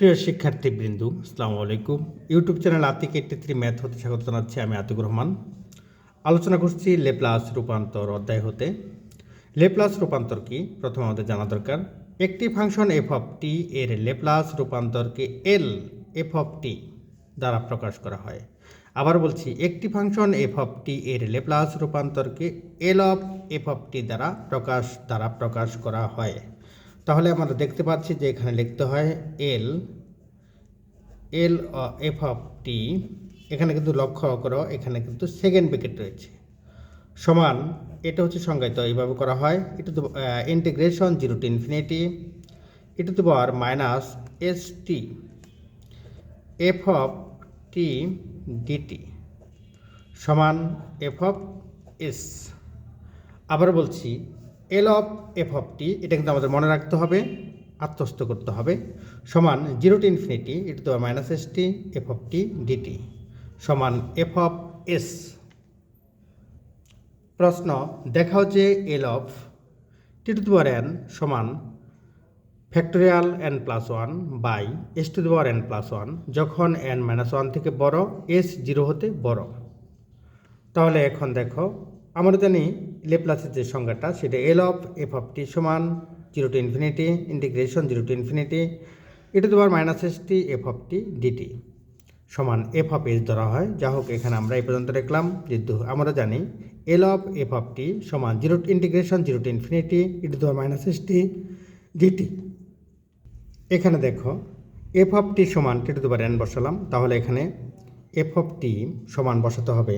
প্রিয় শিক্ষার্থীবৃন্দ, আসসালামু আলাইকুম। YouTube channel Atik eighty three math হতে স্বাগত জানাচ্ছি আমি আতিকুর রহমান। আলোচনা করছি লেপ্লাস রূপান্তর অধ্যায় হতে। লেপ্লাস রূপান্তর কি? প্রথম আমাদের জানা দরকার। একটি ফাংশন এফ অফ টি এর লেপ্লাস রূপান্তরকে এল এফ অফ টি দ্বারা প্রকাশ করা হয়। আবার বলছি, একটি ফাংশন এফ অফ টি এর Laplace রূপান্তরকে L of F of T দ্বারা প্রকাশ দ্বারা প্রকাশ করা হয়। তাহলে আমরা দেখতে পাচ্ছি যে এখানে লিখতে হয় এল এল এফ অফ টি এখানে কিন্তু লক্ষ্য করো, এখানে কিন্তু সেকেন্ড ব্র্যাকেট রয়েছে। সমান, এটা হচ্ছে সংজ্ঞায়িত, এইভাবে করা হয়। এটা তো ইন্টিগ্রেশন জিরো টু ইনফিনিটি এটা তো power minus S T F of T d t সমান এফ অফ এস আবার বলছি L of F of T এটা কিন্তু আমাদের মনে রাখতে হবে, আত্মস্থ করতে হবে, সমান জিরো টু ইনফিনিটি এটা তো minus S T F of T d t সমান এফ অফ এস প্রশ্ন, দেখাও যে L of T to power N সমান factorial N plus one by S to power N plus one যখন N minus one থেকে বড় S zero হতে বড়। তাহলে এখন দেখো, আমরা জানি লেপ্লাসের যে সংজ্ঞাটা, সেটা L of F of T সমান zero to infinity integration zero to infinity এটা তোমার minus S T F of T d t সমান এফ অফ এস ধরা হয়। যা হোক, এখানে আমরা এই পর্যন্ত দেখলাম যে আমরা জানি L of F of T সমান zero integration zero to infinity e to তোমার মাইনাস এস টি ডিটি এখানে দেখো এফ অফ টি সমান টি টু দি পাওয়ার এন বসালাম, তাহলে এখানে এফ অফ টি সমান বসাতে হবে।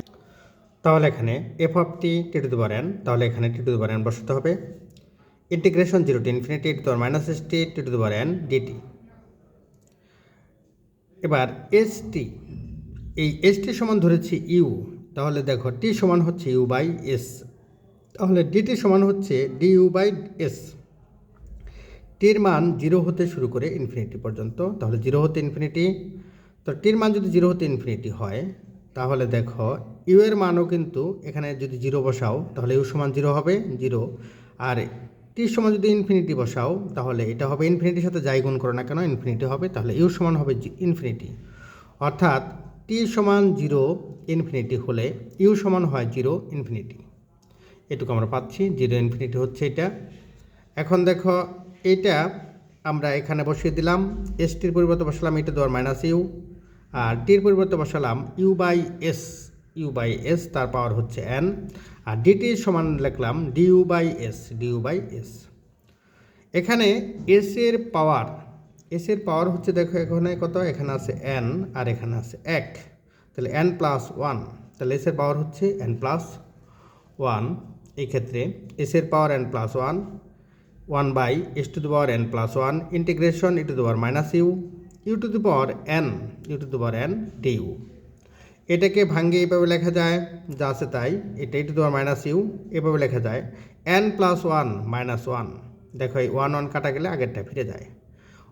তাহলে এখানে F of T T to the power N তাহলে এখানে T to the power N বসাতে হবে। Integration zero to infinity to power minus S T T to the power N d t এবার এস টি এই S টি সমান ধরেছি you তাহলে দেখো টি সমান হচ্ছে ইউ বাই এস তাহলে ডিটি সমান হচ্ছে ডি ইউ বাই এস টির মান জিরো হতে শুরু করে ইনফিনিটি পর্যন্ত, তাহলে জিরো হতে ইনফিনিটি তো টির মান যদি জিরো হতে ইনফিনিটি হয় তাহলে দেখো ইউ এর মানও কিন্তু এখানে যদি জিরো বসাও, তাহলে ইউ সমান জিরো হবে জিরো আর টির সমান যদি ইনফিনিটি বসাও, তাহলে এটা হবে ইনফিনিটির সাথে যাই গুণ করো না কেন ইনফিনিটি হবে, তাহলে ইউ সমান হবে ইনফিনিটি অর্থাৎ টি সমান জিরো ইনফিনিটি হলে ইউ সমান হয় জিরো ইনফিনিটি এটুকু আমরা পাচ্ছি জিরো ইনফিনিটি হচ্ছে এটা। এখন দেখো, এটা আমরা এখানে বসিয়ে দিলাম এস টির পরিবর্তে বসালাম, এটা দেওয়ার মাইনাস ইউ আর টির পরিবর্তে বসালাম U by S U by S তার পাওয়ার হচ্ছে এন আর ডিটি সমান লিখলাম D U by S D U by S এখানে এস এর পাওয়ার এস এর পাওয়ার হচ্ছে দেখো এখানে কত? এখানে আছে এন আর এখানে আছে এক। তাহলে এন প্লাস ওয়ান তাহলে এস এর পাওয়ার হচ্ছে এন প্লাস ওয়ান এই ক্ষেত্রে এস এর power N plus one one by S to the power N plus one integration E to the power minus U U to the power N, U to the power N D U. এটাকে ভাঙ্গে এইভাবে লেখা যায়, যা আছে তাই। এটা E to the power minus U, এভাবে লেখা যায়। N plus one minus one. দেখো এই ওয়ান ওয়ান কাটা গেলে আগেরটা ফিরে যায়।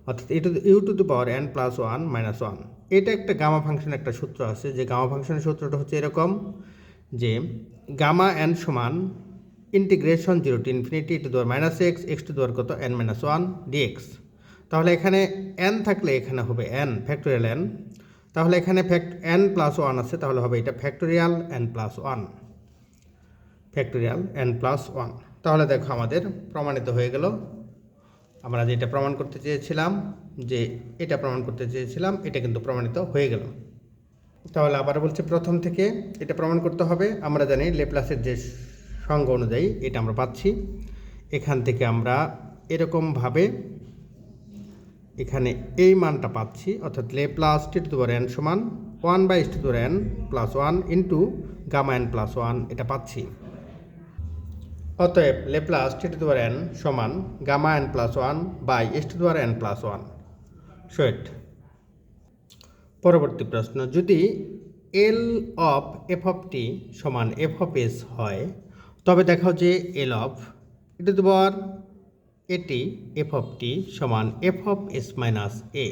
অর্থাৎ U to U to the power N plus one minus one. এটা একটা গামা ফাংশনের একটা সূত্র আছে। যে গামা ফাংশনের সূত্রটা হচ্ছে এরকম যে গামা এন সমান integration zero to infinity to দেওয়ার মাইনাস এক্স এক্স টু দেওয়ার কত? এন মাইনাস ওয়ান ডিএক্স তাহলে এখানে এন থাকলে এখানে হবে এন ফ্যাক্টোরিয়াল এন তাহলে এখানে ফ্যাক্ট এন প্লাস ওয়ান আছে, তাহলে হবে এটা factorial N plus one factorial N plus one তাহলে দেখো আমাদের প্রমাণিত হয়ে গেল। আমরা যেটা প্রমাণ করতে চেয়েছিলাম, যে এটা প্রমাণ করতে চেয়েছিলাম, এটা কিন্তু প্রমাণিত হয়ে গেল। তাহলে আবার বলছি প্রথম থেকে এটা প্রমাণ করতে হবে। আমরা জানি লেপ্লাসের যে সঙ্গ অনুযায়ী এটা আমরা পাচ্ছি। এখান থেকে আমরা এরকমভাবে এখানে এই মানটা পাচ্ছি, অর্থাৎ Laplace T to the N সমান one by to the N plus one into gamma N plus one এটা পাচ্ছি। অতএব Laplace T to the N সমান gamma N plus one by S to the N plus one. Sweat পরবর্তী প্রশ্ন, যদি L of F of T সমান F of S হয়, তবে দেখাও যে এল অফ এটা তোমার এটি এফ অফ টি সমান F of S minus A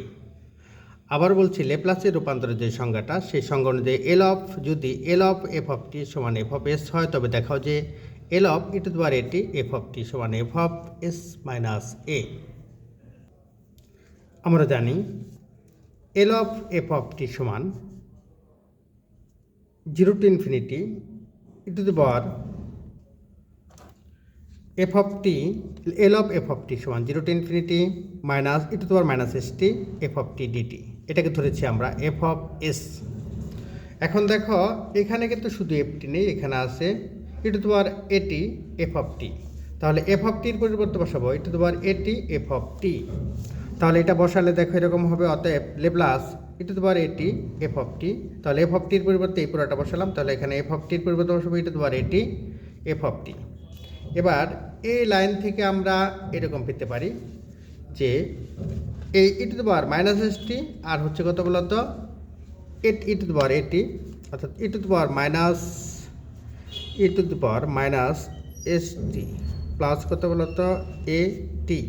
আবার বলছি লেপ্লাসের রূপান্তরের যে সংজ্ঞাটা, সেই সংজ্ঞা অনুযায়ী এল অফ যদি L of F of T সমান এফ অফ এস হয়, তবে দেখাও যে এল অফ ইটু দ্বার এটি এফ অফ টি সমান F of S minus A আমরা জানি L of F of T সমান zero to infinity E to the power F of T L of F of T সমান zero to infinity minus E to power minus S T F of T d t এটাকে ধরেছি আমরা F of S এখন দেখো এখানে কিন্তু শুধু FT নেই এখানে আছে ই টু পাওয়ার এটি এফ অফ টি তাহলে এফ অফ টির পরিবর্তে বসাবো ই টু পাওয়ার এটি এফ অফ টি তাহলে এটা বসালে দেখো এরকম হবে অতএব লেপ্লাস ই টু পাওয়ার এটি এফ অফ টি তাহলে এফ অফ টির পরিবর্তে এই পুরোটা বসালাম তাহলে এখানে এফ অফ টির পরিবর্তে বসাবো E to a t F of T এবার এই লাইন থেকে আমরা এরকম পেতে পারি যে এই E to the power minus S T আর হচ্ছে কত বলতো এট ই টু দি পাওয়ার এটি অর্থাৎ E to the power minus E to the power minus S T plus কত বলতো এ টি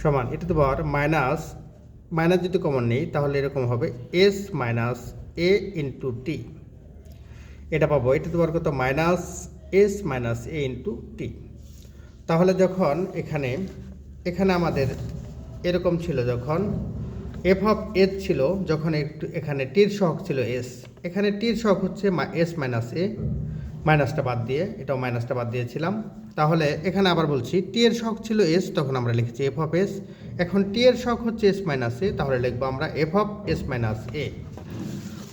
সমান E to the power minus minus যদি common নেই, তাহলে এরকম হবে S minus A into T এটা পাবো ই টু দি পাওয়ার কত? Minus S minus A into T. তাহলে যখন এখানে এখানে আমাদের এরকম ছিল যখন, এফ অফ এস ছিল যখন একটু এখানে টির শখ ছিল এস। এখানে টির শখ হচ্ছে এস মাইনাস এ, মাইনাসটা বাদ দিয়ে, এটাও মাইনাসটা বাদ দিয়েছিলাম। তাহলে এখানে আবার বলছি, টি এর শখ ছিল এস, তখন আমরা লিখেছি এফ অফ এস। এখন টি এর শখ হচ্ছে এস মাইনাস এ, তাহলে লিখব আমরা F of S minus A.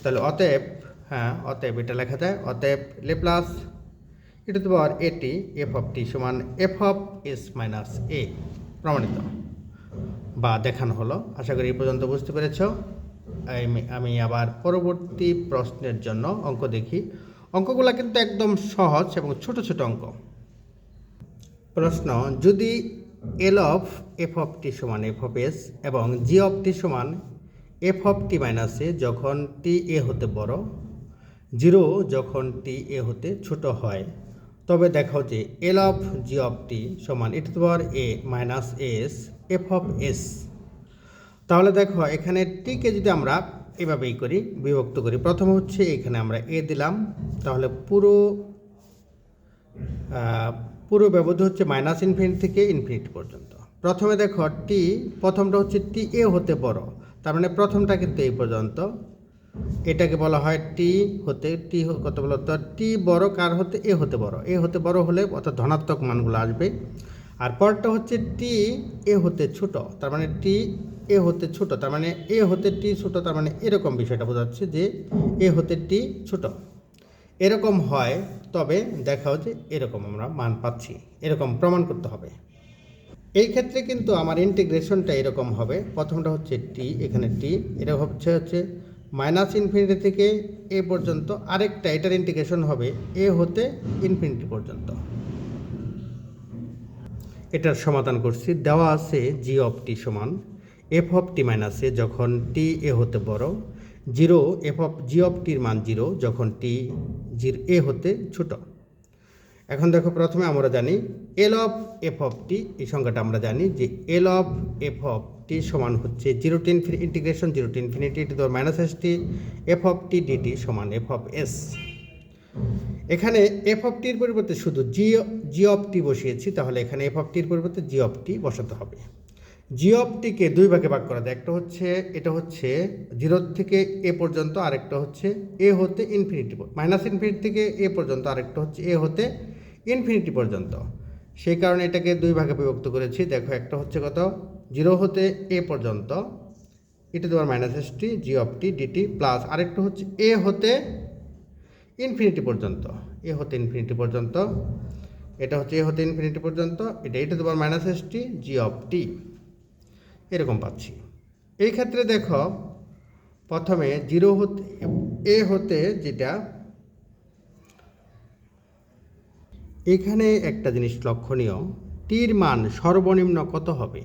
তাহলে অতএব হ্যাঁ অতএব এটা লেখা যায়, অতএব লেপ্লাস পাওয়ার এটি এফ অফ টি সমান F of S minus A প্রমাণিত। বা দেখানো হলো। আশা করি এই পর্যন্ত বুঝতে পেরেছ। আমি আবার পরবর্তী প্রশ্নের জন্য অঙ্ক দেখি। অঙ্কগুলো কিন্তু একদম সহজ এবং ছোট ছোট অঙ্ক। প্রশ্ন, যদি L of F of T সমান এফ অফ এস এবং জি অফ টি সমান F of T minus A যখন টি এ হতে বড় জিরো যখন টি এ হতে ছোট হয় তবে দেখো যে এল অফ জি অফ টি সমান E to power A minus S F of S তাহলে দেখো, এখানে টিকে যদি আমরা এভাবেই করি, বিভক্ত করি, প্রথম হচ্ছে এখানে আমরা এ দিলাম, তাহলে পুরো পুরো ব্যবধি হচ্ছে মাইনাস ইনফিনিটি থেকে ইনফিনিটি পর্যন্ত। প্রথমে দেখো টি প্রথমটা হচ্ছে টি এ হতে বড়, তার মানে প্রথমটা কিন্তু এই পর্যন্ত। এটাকে বলা হয় টি হতে, টি কত বলতো টি বড়, কার হতে? এ হতে বড়। এ হতে বড় হলে অর্থাৎ ধনাত্মক মানগুলো আসবে। আর পরটা হচ্ছে টি, এ হতে ছোট। তার মানে টি, এ হতে ছোট। তার মানে এ হতে টি ছোট, তার মানে এরকম বিষয়টা বোঝাচ্ছে যে এ হতে টি ছোট। এরকম হয়, তবে দেখাও যে এরকম আমরা মান পাচ্ছি। এরকম প্রমাণ করতে হবে। এই ক্ষেত্রে কিন্তু আমার ইন্টিগ্রেশনটা এরকম হবে। প্রথমটা হচ্ছে টি, এখানে টি। এটা হচ্ছে হচ্ছে মাইনাস ইনফিনিটি থেকে এ পর্যন্ত আরেকটা, এটার ইন্টিগ্রেশন হবে এ হতে ইনফিনিটি পর্যন্ত। এটার সমাধান করছি। দেওয়া আছে জি অফ টি সমান F of T minus A যখন টি এ হতে বড়, zero, F of, G of টির মান জিরো যখন টি জির, এ হতে ছোট। এখন দেখো প্রথমে আমরা জানি L of F of T, এই সংখ্যাটা আমরা জানি যে L of F of T সমান হচ্ছে zero T integration zero T infinity to দেওয়ার minus S T F of T d t সমান এফ অফ এস এখানে এফ অফ টির পরিবর্তে শুধু জি জি অফ টি বসিয়েছি, তাহলে এখানে এফ অফ টির পরিবর্তে জি অফ টি বসাতে হবে। জি অফ টিকে দুই ভাগে ভাগ করা যায়, একটা হচ্ছে, এটা হচ্ছে জিরো থেকে এ পর্যন্ত, আরেকটা হচ্ছে এ হতে ইনফিনিটি মাইনাস ইনফিনিটি থেকে এ পর্যন্ত, আরেকটা হচ্ছে এ হতে ইনফিনিটি পর্যন্ত। সেই কারণে এটাকে দুই ভাগে বিভক্ত করেছি, দেখো একটা হচ্ছে কত? জিরো হতে এ পর্যন্ত ইটু দেওয়ার minus S T G of T d t plus আরেকটা হচ্ছে এ হতে ইনফিনিটি পর্যন্ত এ হতে ইনফিনিটি পর্যন্ত, এটা হচ্ছে এ হতে ইনফিনিটি পর্যন্ত, এটা এটা দেওয়ার minus S T G of T এরকম পাচ্ছি। এই ক্ষেত্রে দেখো, প্রথমে জিরো হতে এ হতে যেটা, এখানে একটা জিনিস লক্ষণীয় টির মান সর্বনিম্ন কত হবে?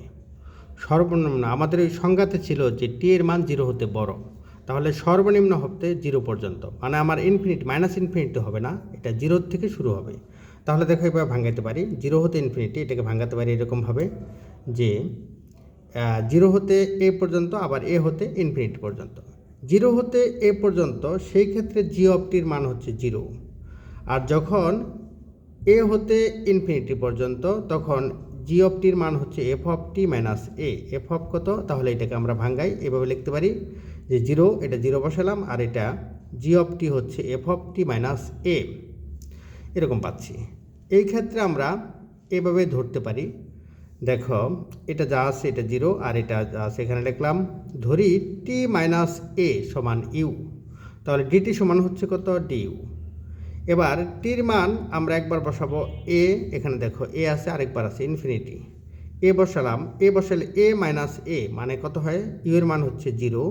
সর্বনিম্ন, আমাদের ওই সংজ্ঞাতে ছিল যে টি এর মান জিরো হতে বড়। তাহলে সর্বনিম্ন হতে জিরো পর্যন্ত। মানে আমার ইনফিনিট মাইনাস ইনফিনিটি হবে না, এটা জিরোর থেকে শুরু হবে। তাহলে দেখো এবার ভাঙাইতে পারি। জিরো হতে ইনফিনিটি এটাকে ভাঙাতে পারি এরকমভাবে যে জিরো হতে এ পর্যন্ত, আবার এ হতে ইনফিনিটি পর্যন্ত। জিরো হতে এ পর্যন্ত, সেই ক্ষেত্রে জি অফ টির মান হচ্ছে জিরো আর যখন এ হতে ইনফিনিটি পর্যন্ত, তখন জি অফ টির মান হচ্ছে F of T minus A. F of কত? তাহলে এটাকে আমরা ভাঙ্গাই, এভাবে লিখতে পারি যে জিরো, এটা জিরো বসালাম, আর এটা জি অফ টি হচ্ছে F of T minus A. এরকম পাচ্ছি। এই ক্ষেত্রে আমরা এভাবে ধরতে পারি। দেখো, এটা যা আছে এটা জিরো, আর এটা যা আছে এখানে লিখলাম, ধরি টি মাইনাস এ সমান ইউ। তাহলে ডিটি সমান হচ্ছে কত? ডিউ এবার টির মান আমরা একবার বসাবো এ, এখানে দেখো, এ আছে, আরেকবার আছে ইনফিনিটি এ বসালাম, এ বসালে এ মাইনাস এ মানে কত হয়? ইউ এর মান হচ্ছে জিরো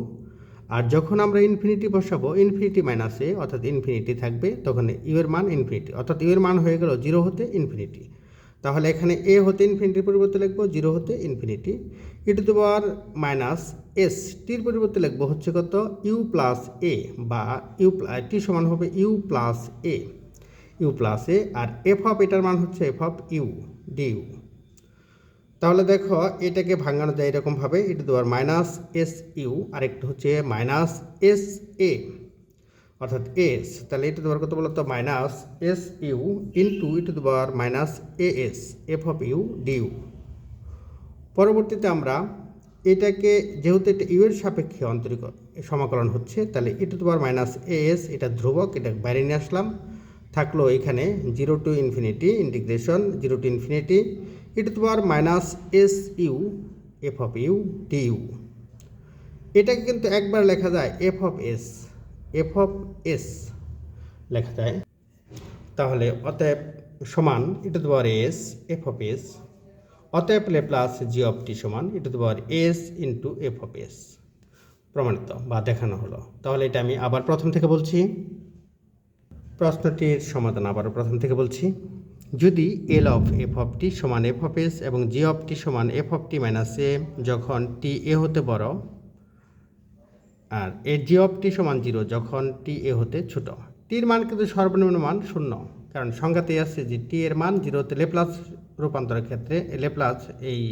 আর যখন আমরা ইনফিনিটি বসাবো ইনফিনিটি মাইনাস এ, অর্থাৎ ইনফিনিটি থাকবে, তখন ইউ এর মান ইনফিনিটি অর্থাৎ ইউ এর মান হয়ে গেল জিরো হতে ইনফিনিটি তাহলে এখানে এ হতে ইনফিনিটির পরিবর্তে লিখব জিরো হতে infinity E to the power minus S টির পরিবর্তে লিখব হচ্ছে কত? ইউ প্লাস এ বা ইউ টি সমান হবে U plus A U plus A R F of এটার মান হচ্ছে F of U D U তাহলে দেখো, এটাকে ভাঙানো যায় এরকমভাবে E to the power minus S U আরেকটা হচ্ছে মাইনাস এস এ অর্থাৎ এস তাহলে এটা দেওয়ার কত বলতো? Minus S U into E to the minus A S F of U d u পরবর্তীতে আমরা এটাকে, যেহেতু এটা ইউ এর সাপেক্ষে অন্তরিক সমাকলন হচ্ছে, তাহলে E to the minus A S এটা ধ্রুবক, এটা বাইরে নিয়ে আসলাম। থাকল এখানে zero to infinity integration zero to infinity E to the minus S U F of U d u এটাকে কিন্তু একবার লেখা যায় F of S F of S লেখা যায়। তাহলে অতএব সমান e to to power S F of S অতএব প্লাস জি অফ টি সমান e to to S into F of S প্রমাণিত বা দেখানো হলো। তাহলে এটা আমি আবার প্রথম থেকে বলছি। প্রশ্নটির সমাধান আবার প্রথম থেকে বলছি। যদি L of F of T সমান এফ অফ এস এবং জি অফ টি সমান F of T minus A যখন টি এ হতে বড় আর এ জি অফ টি সমান জিরো যখন টি এ হতে ছোট। টির মান কিন্তু সর্বনিম্ন মান শূন্য, কারণ সংজ্ঞাতেই আসছে যে টি এর মান জিরোতে লেপ্লাস রূপান্তরের ক্ষেত্রে লেপ্লাস এই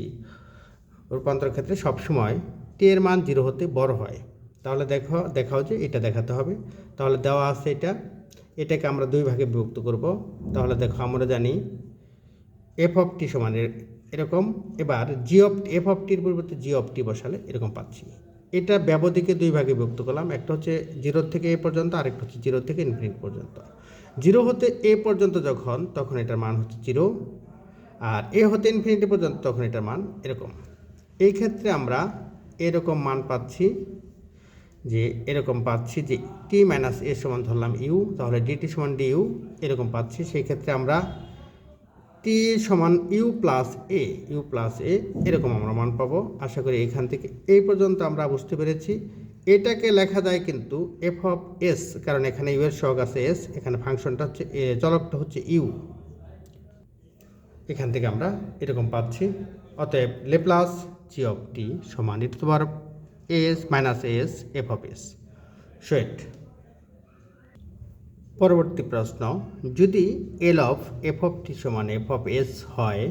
রূপান্তরের ক্ষেত্রে সবসময় টি এর মান জিরো হতে বড় হয়। তাহলে দেখো, দেখাও যে এটা দেখাতে হবে। তাহলে দেওয়া আছে এটা। এটাকে আমরা দুই ভাগে বিভক্ত করব। তাহলে দেখো, আমরা জানি এফ অফ টি সমান এর- এরকম। এবার জি অফ এফ অফ টির পরিবর্তে জি অফ টি বসালে এরকম পাচ্ছি। এটা ব্যবধিকে দুই ভাগে বিভক্ত করলাম। একটা হচ্ছে জিরো থেকে এ পর্যন্ত, আরেকটা হচ্ছে জিরো থেকে ইনফিনিট পর্যন্ত। জিরো হতে এ পর্যন্ত যখন, তখন এটার মান হচ্ছে জিরো। আর এ হতে ইনফিনিটি পর্যন্ত, তখন এটার মান এরকম। এই ক্ষেত্রে আমরা এরকম মান পাচ্ছি যে, এরকম পাচ্ছি যে টি মাইনাস এ সমান ধরলাম ইউ তাহলে ডিটি সমান ডি ইউ এরকম পাচ্ছি। সেই ক্ষেত্রে আমরা টি সমান U plus A U plus A এরকম আমরা মান পাবো। আশা করি এখান থেকে এই পর্যন্ত আমরা বুঝতে পেরেছি। এটাকে লেখা যায় কিন্তু এফ অফ এস কারণ এখানে ইউ এর সহগ আছে এস এখানে ফাংশনটা হচ্ছে এ, চলকটা হচ্ছে ইউ এখান থেকে আমরা এরকম পাচ্ছি। অতএব লেপ্লাস জি অফ টি সমান E to the power S minus S F of S sweat পরবর্তী প্রশ্ন, যদি L of F of T সমান এফ অফ এস হয়,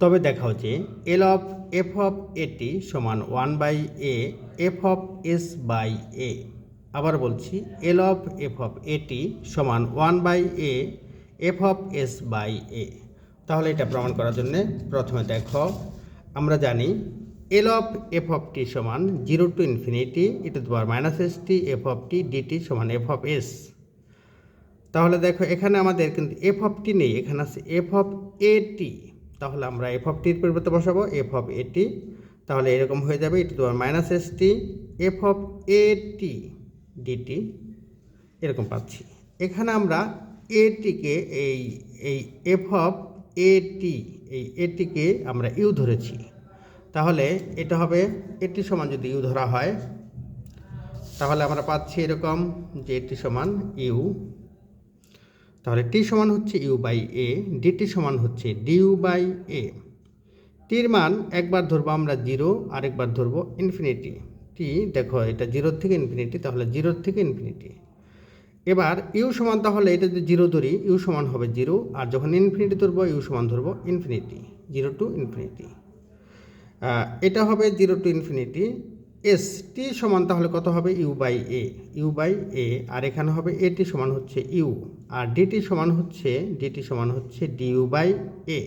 তবে দেখাও যে L of F of a t সমান one by A F of S by A আবার বলছি L of F of a t সমান one by A F of S by A তাহলে এটা প্রমাণ করার জন্য প্রথমে দেখো, আমরা জানি L of F of T সমান zero to infinity e to দ্বার minus S T F of T d t সমান এফ অফ এস তাহলে দেখো এখানে আমাদের কিন্তু এফ অফ টি নেই, এখানে আছে এফ অফ এ টি তাহলে আমরা এফ অফ টির পরিবর্তে বসাবো এফ অফ এ টি তাহলে এরকম হয়ে যাবে এটি তোমার minus S T F of A T d t এরকম পাচ্ছি। এখানে আমরা এ টিকে এই এই এফ অফ এ টি এই এ টিকে আমরা ইউ ধরেছি। তাহলে এটা হবে এটি সমান যদি ইউ ধরা হয়, তাহলে আমরা পাচ্ছি এরকম যে এটি সমান ইউ তাহলে টি সমান হচ্ছে ইউ বাই এ ডিটি সমান হচ্ছে ডিউ বাই এ। টির মান একবার ধরবো আমরা জিরো, আরেকবার ধরবো ইনফিনিটি। টি, দেখো এটা জিরোর থেকে ইনফিনিটি, তাহলে জিরোর থেকে ইনফিনিটি। এবার ইউ সমান তাহলে এটা যদি জিরো ধরি, ইউ সমান হবে জিরো, আর যখন ইনফিনিটি ধরবো, ইউ সমান ধরবো ইনফিনিটি, জিরো টু ইনফিনিটি। এটা হবে zero to infinity. S, T সমান তাহলে কত হবে? U by A, U by A, আর এখানে হবে এটি সমান হচ্ছে ইউ। আর ডিটি সমান হচ্ছে ডিটি সমান হচ্ছে d u by A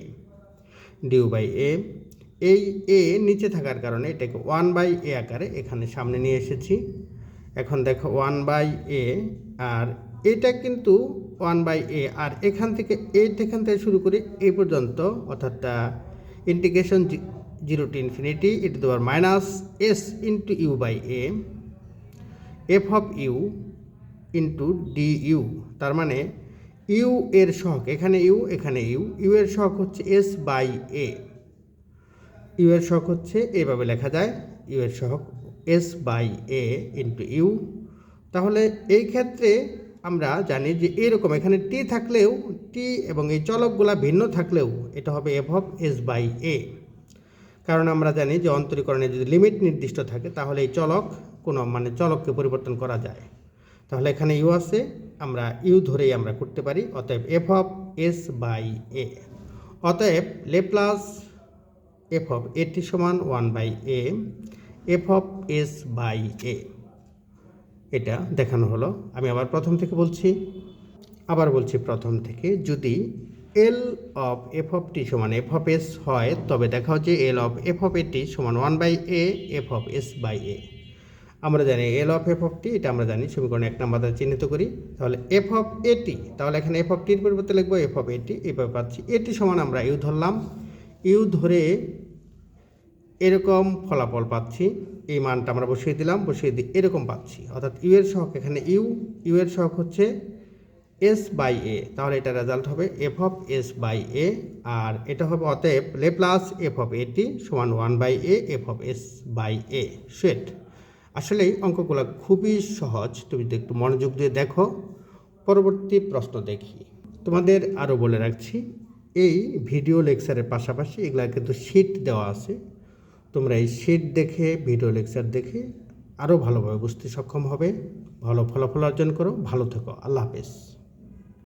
d u by A এই এ নিচে থাকার কারণে এটাকে ওয়ান বাই এ আকারে এখানে সামনে নিয়ে এসেছি। এখন দেখো ওয়ান বাই এ আর এটা কিন্তু ওয়ান বাই এ আর এখান থেকে এখান থেকে শুরু করে এই পর্যন্ত, অর্থাৎ integration zero to infinity it দেওয়ার minus S into U by A F of U into D U তার মানে ইউ এর সহগ এখানে ইউ এখানে ইউ ইউ এর সহগ হচ্ছে এস বাই এ ইউ এর সহগ হচ্ছে এভাবে লেখা যায় ইউ এর সহগ S by A into U তাহলে এই ক্ষেত্রে আমরা জানি যে এরকম এখানে টি থাকলেও টি এবং এই চলকগুলা ভিন্ন থাকলেও এটা হবে অফ এস বাই এ কারণ আমরা জানি যে অন্তরীকরণে যদি লিমিট নির্দিষ্ট থাকে, তাহলে এই চলক কোনো মানে চলককে পরিবর্তন করা যায়। তাহলে এখানে ইউ আছে, আমরা ইউ ধরেই আমরা করতে পারি, অতএব F of S by A অতএব Laplace F of a t সমান one by A F of S by A এটা দেখানো হলো। আমি আবার প্রথম থেকে বলছি, আবার বলছি প্রথম থেকে। যদি L of F of T সমান এফ অফ এস হয়, তবে দেখা হচ্ছে L of F of a t সমান one by A F of S by A আমরা জানি L of F of T এটা আমরা জানি, সমীকরণ এক নাম্বার দ্বারা চিহ্নিত করি। তাহলে এফ অফ এটি তাহলে এখানে এফ অফ টির পরিবর্তে লিখব এফ অফ এটি এইভাবে পাচ্ছি। এটি সমান আমরা ইউ ধরলাম। ইউ ধরে এরকম ফলাফল পাচ্ছি। এই মানটা আমরা বসিয়ে দিলাম, বসিয়ে দিই এরকম পাচ্ছি। অর্থাৎ ইউ এর সহগ এখানে ইউ ইউ এর সহগ হচ্ছে এস বাই এ তাহলে এটা রেজাল্ট হবে F of S by A আর এটা হবে অতএব Laplace F of a t সমান one by A F of S by A set আসলে অঙ্কগুলো খুবই সহজ। তুমি একটু মনোযোগ দিয়ে দেখো। পরবর্তী প্রশ্ন দেখি। তোমাদের আরও বলে রাখছি, এই ভিডিও লেকচারের পাশাপাশি এগুলা কিন্তু শিট দেওয়া আছে। তোমরা এই শিট দেখে ভিডিও লেকচার দেখে আরও ভালোভাবে বুঝতে সক্ষম হবে। ভালো ফলাফল অর্জন করো। ভালো থেকো। আল্লাহ হাফেজ।